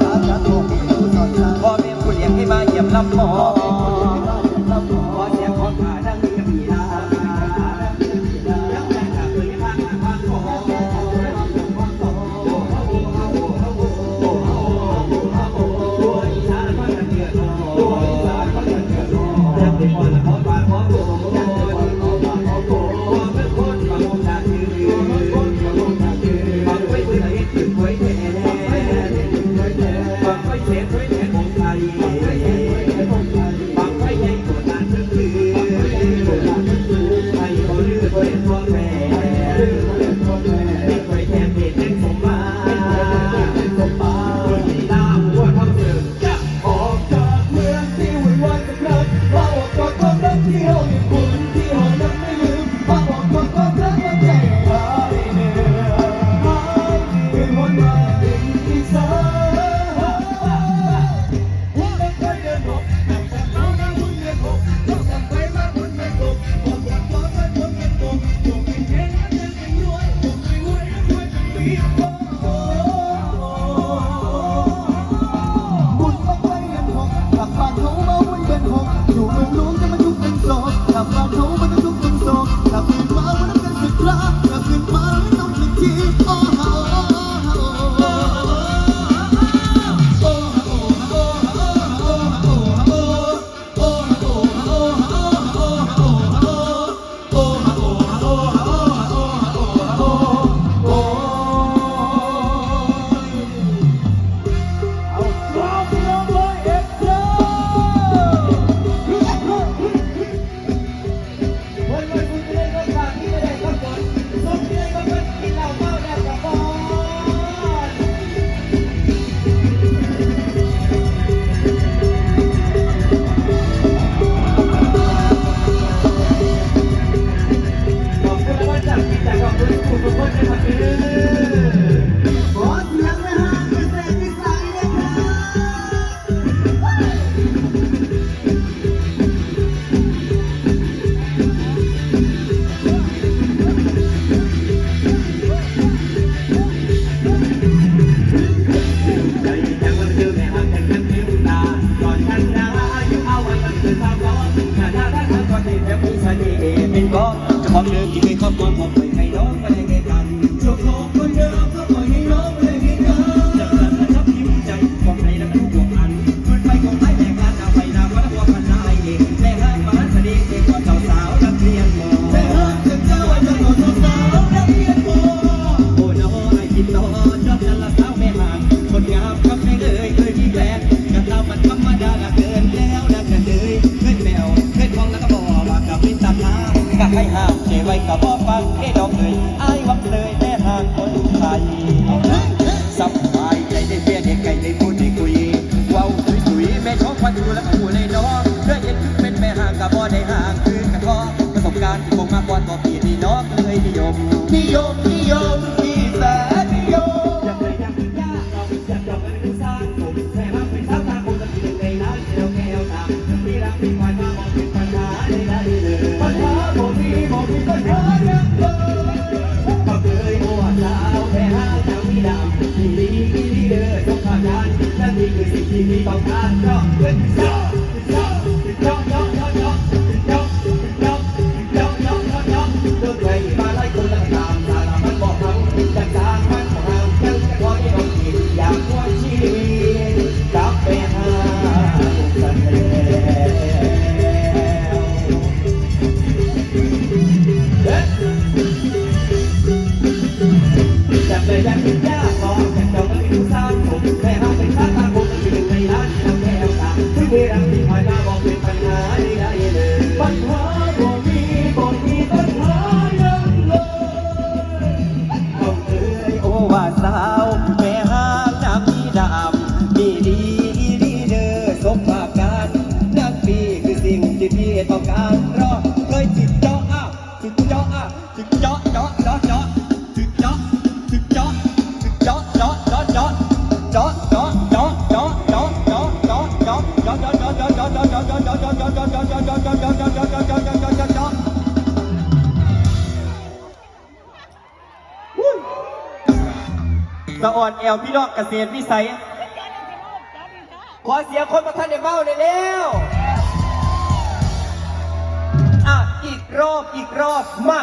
พ่อแม่ผู้เลี้ยงให้มาเยี่ยมลับหมอ วันนี้แม้ผู้ชายนี่เองเป็นก็จะความเลิกที่ไม่ครอบครัวผม ที่มีต้อการก็เป็น อสะอ่อนแอลพี่น้องเกษตรวิสัย ขอเสียคนประท่านในเบ้าเลยเร็วอะอีกรอบอีกรอบมา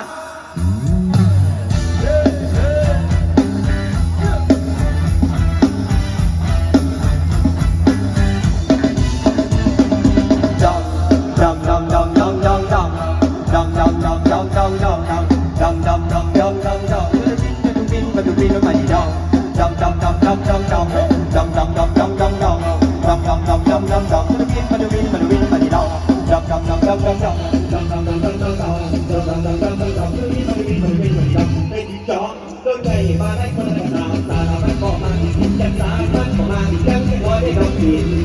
反正我的都是